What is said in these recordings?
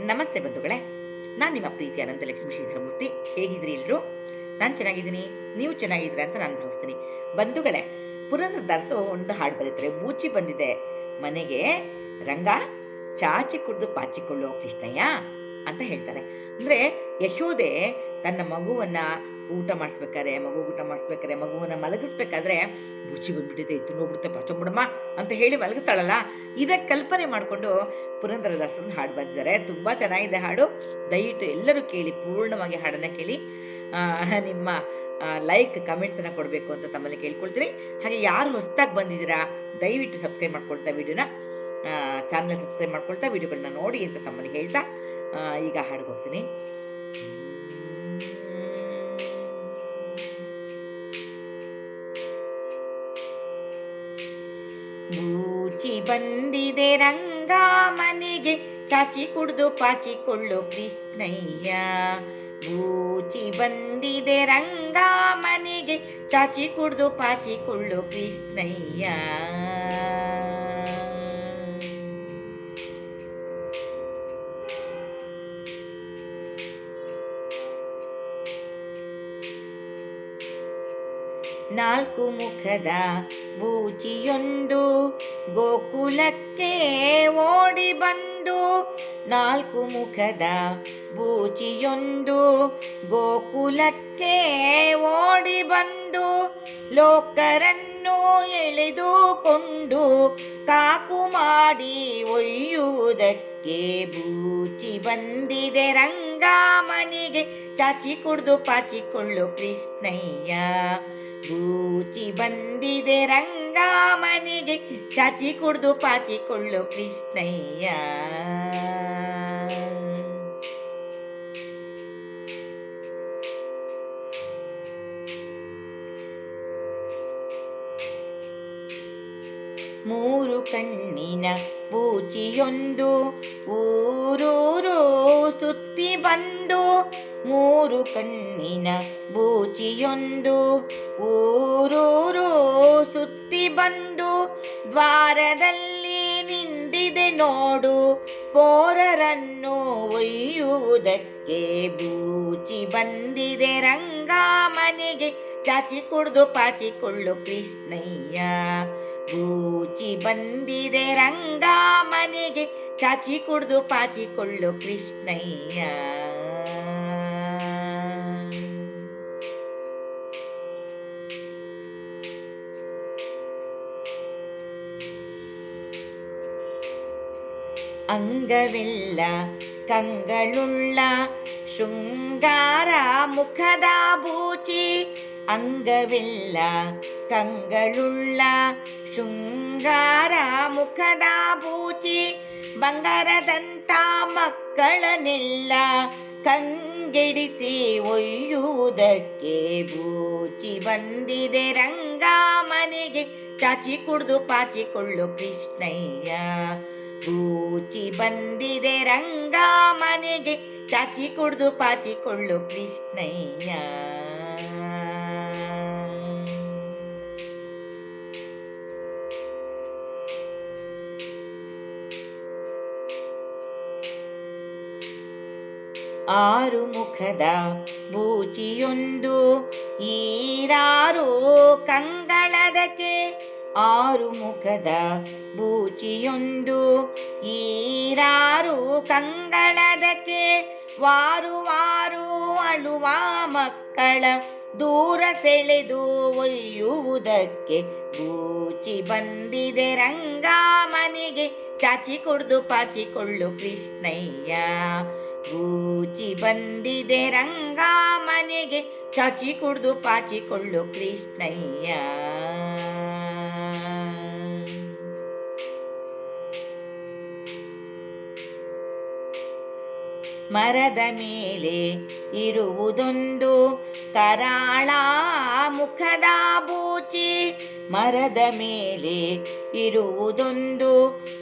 ನಮಸ್ತೆ ಬಂಧುಗಳೇ. ನಾನು ನಿಮ್ಮ ಪ್ರೀತಿ ಅನಂತಲಕ್ಷ್ಮಿ ಶ್ರೀಧರಮೂರ್ತಿ ಹೇಗಿದ್ರಿ ಎಲ್ಲರೂ ನಾನು ಚೆನ್ನಾಗಿದ್ದೀನಿ. ನೀವು ಚೆನ್ನಾಗಿದ್ದೀರಾ ಅಂತ ನಾನು ಭಾವಿಸ್ತೀನಿ. ಬಂಧುಗಳೇ ಪುರಂದ್ರ ದಾಸು ಒಂದು ಹಾಡು ಬರೀತಾರೆ. ಬೂಚಿ ಬಂದಿದೆ. ಮನೆಗೆ ರಂಗ, ಚಾಚಿ ಕುಡಿದು ಪಾಚಿಕೊಳ್ಳೋ ಕೃಷ್ಣಯ್ಯ ಅಂತ ಹೇಳ್ತಾರೆ. ಅಂದರೆ ಯಶೋದೆ ತನ್ನ ಮಗುವನ್ನ ಊಟ ಮಾಡಿಸ್ಬೇಕಾದ್ರೆ, ಮಗು ಊಟ ಮಾಡಿಸ್ಬೇಕಾದ್ರೆ, ಮಗುವನ್ನ ಮಲಗಿಸ್ಬೇಕಾದ್ರೆ ರುಚಿ ಬಂದ್ಬಿಟ್ಟಿದೆ ಇತ್ತು ನೋಡ್ಬಿಡುತ್ತೆ ಪಾಚಂಬಿಡಮ್ಮ ಅಂತ ಹೇಳಿ ಮಲಗಿಸ್ತಾಳಲ್ಲ ಇದಕ್ಕೆ ಕಲ್ಪನೆ ಮಾಡಿಕೊಂಡು ಪುರಂದರದಾಸನ ಹಾಡು ಬಂದಿದ್ದಾರೆ ತುಂಬ ಚೆನ್ನಾಗಿದೆ ಹಾಡು. ದಯವಿಟ್ಟು ಎಲ್ಲರೂ ಕೇಳಿ, ಪೂರ್ಣವಾಗಿ ಹಾಡನ್ನು ಕೇಳಿ. ನಿಮ್ಮ ಲೈಕ್ ಕಮೆಂಟ್ಸನ್ನು ಕೊಡಬೇಕು ಅಂತ ತಮ್ಮಲ್ಲಿ ಕೇಳ್ಕೊಳ್ತೀನಿ. ಹಾಗೆ ಯಾರು ಹೊಸದಾಗಿ ಬಂದಿದ್ದೀರಾ, ದಯವಿಟ್ಟು ಸಬ್ಸ್ಕ್ರೈಬ್ ಮಾಡ್ಕೊಳ್ತಾ ವಿಡಿಯೋನ ಚಾನಲ್ ಸಬ್ಸ್ಕ್ರೈಬ್ ಮಾಡ್ಕೊಳ್ತಾ ವಿಡಿಯೋಗಳನ್ನ ನೋಡಿ ಅಂತ ತಮ್ಮಲ್ಲಿ ಹೇಳ್ತಾ ಈಗ ಹಾಡಿಗೆ ಬೂಚಿ ಬಂದಿದೆ ರಂಗ ಮನೆಗೆ ಚಾಚಿ ಕುಡ್ದು ಪಾಚಿಕೊಳ್ಳು ಕೃಷ್ಣಯ್ಯ. ಬೂಚಿ ಬಂದಿದೆ ರಂಗ ಮನೆಗೆ ಚಾಚಿ ಕುಡ್ದು ಪಾಚಿಕೊಳ್ಳು ಕೃಷ್ಣಯ್ಯ. ನಾಲ್ಕು ಮುಖದ ಬೂಚಿಯೊಂದು ಗೋಕುಲಕ್ಕೆ ಓಡಿ ಬಂದು ನಾಲ್ಕು ಮುಖದ ಬೂಚಿಯೊಂದು ಗೋಕುಲಕ್ಕೆ ಓಡಿ ಬಂದು ಲೋಕರನ್ನು ಎಳೆದುಕೊಂಡು ಕಾಕು ಮಾಡಿ ಒಯ್ಯುವುದಕ್ಕೆ ಬೂಚಿ ಬಂದಿದೆ ರಂಗಾಮನಿಗೆ ಚಾಚಿ ಕುಡಿದು ಪಾಚಿಕೊಳ್ಳು ಕೃಷ್ಣಯ್ಯ. ಬೂಚಿ ಬಂದಿದೆ ರಂಗ ಮನೆಗೆ ಚಾಚಿ ಕುಡ್ದು ಪಾಚಿಕೊಳ್ಳು ಕೃಷ್ಣಯ್ಯ. ಮೂರು ಕಣ್ಣಿನ ಬೂಚಿಯೊಂದು ಊರೂರು ಸುತ್ತಿ ಬಂದು ಮೂರು ಕಣ್ಣಿನ ಬೂಚಿಯೊಂದು ಊರೂರು ಸುತ್ತಿ ಬಂದು ದ್ವಾರದಲ್ಲಿ ನಿಂದಿದೆ ನೋಡು ಪೋರರನ್ನು ಒಯ್ಯುವುದಕ್ಕೆ ಬೂಚಿ ಬಂದಿದೆ ರಂಗ ಮನೆಗೆ ಚಾಚಿ ಕುಡ್ದು ಪಾಚಿಕೊಳ್ಳು ಕೃಷ್ಣಯ್ಯ. ಬೂಚಿ ಬಂದಿದೆ ರಂಗ ಮನೆಗೆ ಚಾಚಿ ಕುಡ್ದು ಪಾಚಿಕೊಳ್ಳು ಕೃಷ್ಣಯ್ಯ ಅಂಗವೆಲ್ಲ ಕಂಗಳುಳ್ಳ ಶೃಂಗಾರ ಮುಖದ ಬೂಚಿ ಅಂಗವೆಲ್ಲ ಕಂಗಳುಳ್ಳ ಶೃಂಗಾರ ಮುಖದ ಬೂಚಿ ಬಂಗಾರದಂತ ಮಕ್ಕಳನ್ನೆಲ್ಲ ಕಂಗೆಡಿಸಿ ಒಯ್ಯುವುದಕ್ಕೆ ಬೂಚಿ ಬಂದಿದೆ ರಂಗ ಮನೆಗೆ ಚಾಚಿ ಕುಡಿದು ಪಾಚಿಕೊಳ್ಳು ಕೃಷ್ಣಯ್ಯ ಬೂಚಿ ಬಂದಿದೆ ರಂಗ ಮನೆಗೆ ಚಾಚಿ ಕುಡಿದು ಪಾಚಿಕೊಳ್ಳು ಕೃಷ್ಣಯ್ಯ ಆರು ಮುಖದ ಬೂಚಿಯೊಂದು, ಈರಾರು ಕಂಗಳದಕ್ಕೆ ಆರು ಮುಖದ ಬೂಚಿಯೊಂದು, ಈರಾರು ಕಂಗಳದಕ್ಕೆ ವಾರು ವಾರು ಅಳುವ ಮಕ್ಕಳ ದೂರ ಸೆಳೆದು ಒಯ್ಯುವುದಕ್ಕೆ ಬೂಚಿ ಬಂದಿದೆ ರಂಗ ಮನೆಗೆ ಚಾಚಿ ಕುಡ್ದು ಪಾಚಿಕೊಳ್ಳು ಕೃಷ್ಣಯ್ಯ. ಬೂಚಿ ಬಂದಿದೆ ರಂಗ ಮನೆಗೆ ಚಾಚಿ ಕುಡ್ದು ಪಾಚಿಕೊಳ್ಳು ಕೃಷ್ಣಯ್ಯ. ಮರದ ಮೇಲೆ ಇರುವುದೊಂದು ಕರಾಳ ಮುಖದ ಬೂಚಿ ಮರದ ಮೇಲೆ ಇರುವುದೊಂದು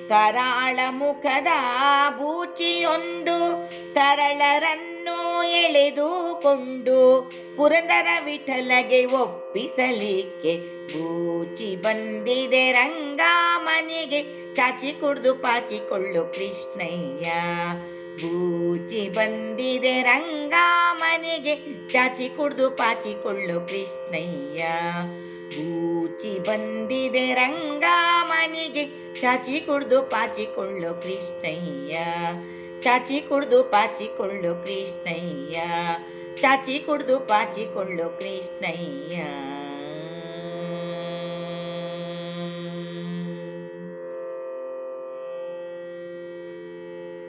ಕರಾಳ ಮುಖದ ಬೂಚಿಯೊಂದು ತರಳರನ್ನು ಎಳೆದುಕೊಂಡು ಪುರಂದರ ವಿಠಲಗೆ ಒಪ್ಪಿಸಲಿಕ್ಕೆ ಬೂಚಿ ಬಂದಿದೆ ರಂಗ ಮನೆಗೆ ಚಾಚಿ ಕುಡಿದು ಪಾಚಿಕೊಳ್ಳು ಕೃಷ್ಣಯ್ಯ. ಬೂಚಿ ಬಂದಿದೆ ರಂಗ ಮನೆಗೆ ಚಾಚಿ ಕುಡ್ದು ಪಾಚಿಕೊಳ್ಳು ಕೃಷ್ಣಯ್ಯ. ಬೂಚಿ ಬಂದಿದೆ ರಂಗ ಮನೆಗೆ ಚಾಚಿ ಕುಡ್ದು ಪಾಚಿಕೊಳ್ಳು ಕೃಷ್ಣಯ್ಯ. ಚಾಚಿ ಕುಡ್ದು ಪಾಚಿಕೊಳ್ಳು ಕೃಷ್ಣಯ್ಯ. ಚಾಚಿ ಕುಡ್ದು ಪಾಚಿಕೊಳ್ಳು ಕೃಷ್ಣಯ್ಯ.